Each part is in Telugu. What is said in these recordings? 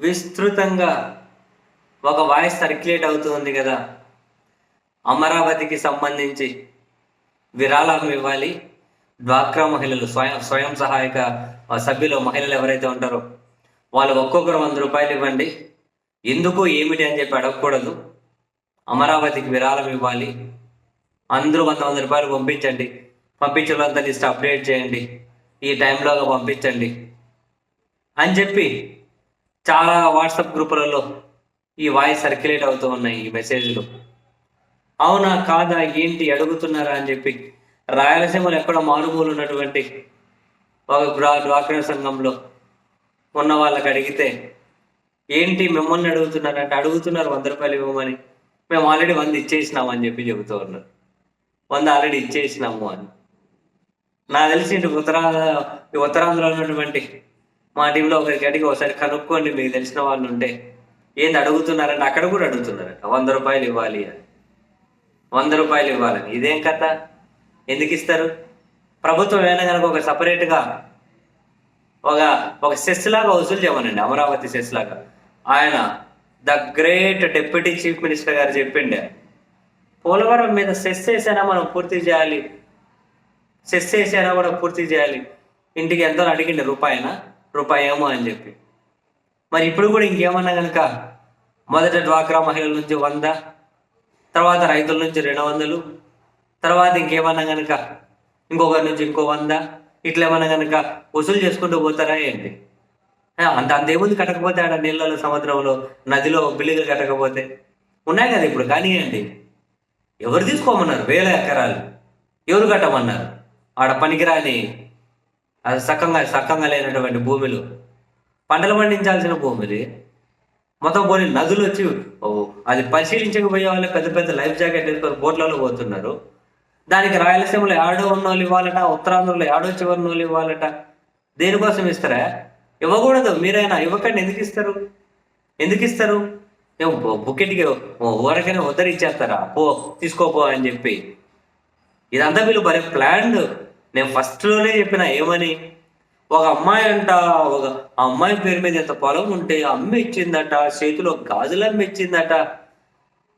విస్తృతంగా ఒక వాయిస్ సర్క్యులేట్ అవుతుంది కదా. అమరావతికి సంబంధించి విరాళం ఇవ్వాలి. డ్వాక్రా మహిళలు స్వయం స్వయం సహాయక సభ్యులు మహిళలు ఎవరైతే ఉంటారో వాళ్ళు ఒక్కొక్కరు వంద రూపాయలు ఇవ్వండి. ఎందుకు ఏమిటి అని చెప్పి అడగకూడదు. అమరావతికి విరాళం ఇవ్వాలి. అందరూ వంద వంద రూపాయలు పంపించండి. పంపించిన వాళ్ళంతా లిస్ట్ అప్డేట్ చేయండి. ఈ టైంలోగా పంపించండి. అని చెప్పి చాలా వాట్సాప్ గ్రూపులలో ఈ వాయిస్ సర్క్యులేట్ అవుతూ ఉన్నాయి ఈ మెసేజ్లు అవునా కాదా? ఏంటి? అడుగుతున్నారా అని చెప్పి రాయలసీమలో ఎక్కడో మారుమూలు ఉన్నటువంటి ఒక డ్వాక్రా సంఘంలో ఉన్న వాళ్ళకి అడిగితే ఏంటి మిమ్మల్ని అడుగుతున్నారంటే అడుగుతున్నారు వంద రూపాయలు ఇవ్వమని. మేము ఆల్రెడీ వంద ఇచ్చేసినాము అని చెప్పి చెబుతూ ఉన్నారు. వంద ఆల్రెడీ ఇచ్చేసినాము అని. నాకు తెలిసి ఇటు ఉత్తరాంధ్ర ఉత్తరాంధ్రలో ఉన్నటువంటి మా టీంలో ఒకరికి అడిగి ఒకసారి కనుక్కోండి మీకు తెలిసిన వాళ్ళు ఉంటే. ఏంది అడుగుతున్నారంటే అక్కడ కూడా అడుగుతున్నారంట. వంద రూపాయలు ఇవ్వాలి అని. వంద రూపాయలు ఇవ్వాలని. ఇదేం కథ? ఎందుకు ఇస్తారు? ప్రభుత్వం ఏమైనా కనుక ఒక సపరేట్గా ఒక ఒక సెస్ లాగా వసూలు చేయమనండి అమరావతి సెస్ లాగా. ఆయన the great deputy chief minister గారు చెప్పిండే పోలవరం మీద సెస్ వేసైనా మనం పూర్తి చేయాలి. సెస్ వేసైనా కూడా పూర్తి చేయాలి. ఇంటికి ఎంతో అడిగిండే రూపాయన. రూపాయేమో ఏమో అని చెప్పి. మరి ఇప్పుడు కూడా ఇంకేమన్నా కనుక మొదట డ్వాక్రా మహిళల నుంచి వంద తర్వాత రైతుల నుంచి రెండు వందలు తర్వాత ఇంకేమన్నా కనుక ఇంకొకరి నుంచి ఇంకో వంద ఇట్లా ఏమన్నా కనుక వసూలు చేసుకుంటూ పోతారా ఏంటి? అంత అంతేముంది కట్టకపోతే ఆడ నీళ్ళలో సముద్రంలో నదిలో బిల్లులు కట్టకపోతే? ఉన్నాయి కదా ఇప్పుడు కానివ్వండి ఎవరు తీసుకోమన్నారు? వేల ఎకరాలు. ఎవరు కట్టమన్నారు? ఆడ పనికిరాని అది సక్కంగా సక్కంగా లేనటువంటి భూమిలు. పంటలు పండించాల్సిన భూమిది మొత్తం పోనీ నదులు వచ్చి ఓ, అది పరిశీలించకపోయే వాళ్ళు పెద్ద పెద్ద లైఫ్ జాకెట్ వేసుకొని బోట్లలో పోతున్నారు. దానికి రాయలసీమలో ఏడో ఉన్న వాళ్ళు ఇవ్వాలట ఉత్తరాంధ్రలో ఏడో చివరి వాళ్ళు ఇవ్వాలట. దేనికోసం ఇస్తారా? ఇవ్వకూడదు మీరైనా ఇవ్వకండి ఎందుకు ఇస్తారు? ఎందుకు ఇస్తారు? ఏం బుకెట్కి ఊరకనే ఉద్దరించేస్తారా? పో తీసుకోపో అని చెప్పి. ఇదంతా వీళ్ళు మరి ప్లాన్డ్. నేను ఫస్ట్లోనే చెప్పిన ఏమని? ఒక అమ్మాయి అంట ఒక ఆ అమ్మాయి పేరు మీద ఎంత పొలం ఉంటే అమ్మ ఇచ్చిందట చేతిలో గాజులు అమ్మ ఇచ్చిందట.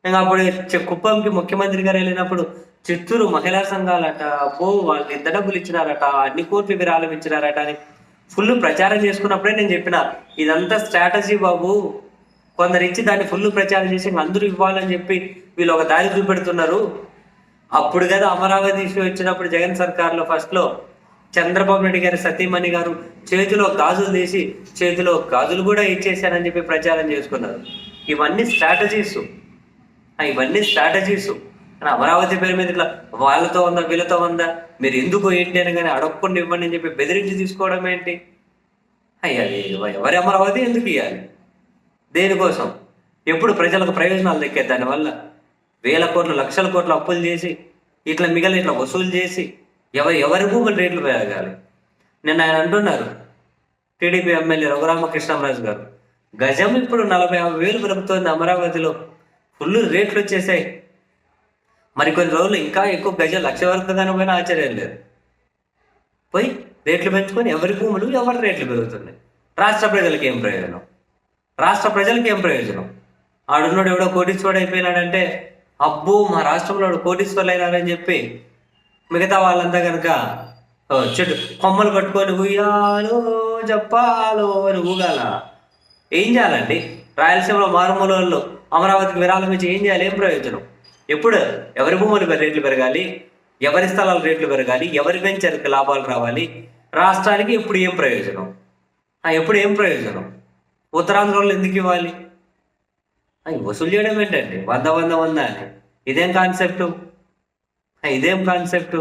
ఇంకా అప్పుడు కుప్పంకి ముఖ్యమంత్రి గారు వెళ్ళినప్పుడు చిత్తూరు మహిళా సంఘాలట పో వాళ్ళకి ఎంత డబ్బులు ఇచ్చినారట అన్ని కోట్లు విరాళం ఇచ్చినారట అని ఫుల్ ప్రచారం చేసుకున్నప్పుడే నేను చెప్పిన ఇదంతా స్ట్రాటజీ బాబు. కొందరు ఇచ్చి దాన్ని ఫుల్ ప్రచారం చేసి ఇంకా అందరూ ఇవ్వాలని చెప్పి వీళ్ళు ఒక దారి చూపెడుతున్నారు. అప్పుడు కదా అమరావతి ఇష్యూ వచ్చినప్పుడు జగన్ సర్కార్లో ఫస్ట్లో చంద్రబాబు నాయుడు గారి సతీమణి గారు చేతిలో గాజులు తీసి చేతిలో గాజులు కూడా ఇచ్చేశారని చెప్పి ప్రచారం చేసుకున్నారు. ఇవన్నీ స్ట్రాటజీస్. ఇవన్నీ స్ట్రాటజీస్. అమరావతి పేరు మీద ఇట్లా వాళ్ళతో ఉందా వీళ్ళతో ఉందా మీరు ఎందుకు ఏంటి అని కానీ అడగకుండా ఇవ్వండి అని చెప్పి బెదిరించి తీసుకోవడం ఏంటి? అయ్యా ఎవరి అమరావతి ఎందుకు ఇవ్వాలి దేనికోసం? ఎప్పుడు ప్రజలకు ప్రయోజనాలు దక్కే దానివల్ల? వేల కోట్లు లక్షల కోట్లు అప్పులు చేసి ఇట్లా మిగిలిన ఇట్లా వసూలు చేసి ఎవరి ఎవరి భూములు రేట్లు పెరగాలి? నిన్న ఆయన అంటున్నారు టీడీపీ ఎమ్మెల్యే రఘురామకృష్ణరాజు గారు గజం ఇప్పుడు నలభై యాభై వేలు పెరుగుతోంది అమరావతిలో ఫుల్ రేట్లు వచ్చేసాయి. మరి కొన్ని రోజులు ఇంకా ఎక్కువ గజం లక్ష వరకు పోయినా ఆశ్చర్యం లేదు. పోయి రేట్లు పెంచుకొని ఎవరి భూములు ఎవరి రేట్లు పెరుగుతున్నాయి? రాష్ట్ర ప్రజలకు ఏం ప్రయోజనం? రాష్ట్ర ప్రజలకు ఏం ప్రయోజనం? ఆడున్నోడు ఎవడో కోటీశ్వరుడు అయిపోయినాడంటే అబ్బో మా రాష్ట్రంలో కోటీశ్వర్లు అయినారని చెప్పి మిగతా వాళ్ళంతా కనుక చెట్టు కొమ్మలు పట్టుకొని ఉయ్యాలో చెప్పాలో అని ఊగాల. ఏం చేయాలండి? రాయలసీమలో మారుమూల వాళ్ళు అమరావతికి విరాళం ఇచ్చి ఏం చేయాలి? ఏం ప్రయోజనం? ఎప్పుడు? ఎవరి భూములు రేట్లు పెరగాలి? ఎవరి స్థలాల రేట్లు పెరగాలి? ఎవరి వెంచర్కి లాభాలు రావాలి? రాష్ట్రానికి ఎప్పుడు ఏం ప్రయోజనం? ఎప్పుడు ఏం ప్రయోజనం? ఉత్తరాంధ్రలో ఎందుకు ఇవ్వాలి? అవి వసూలు చేయడం ఏంటండి? వంద వంద వంద అని. ఇదేం కాన్సెప్టు ఇదేం కాన్సెప్ట్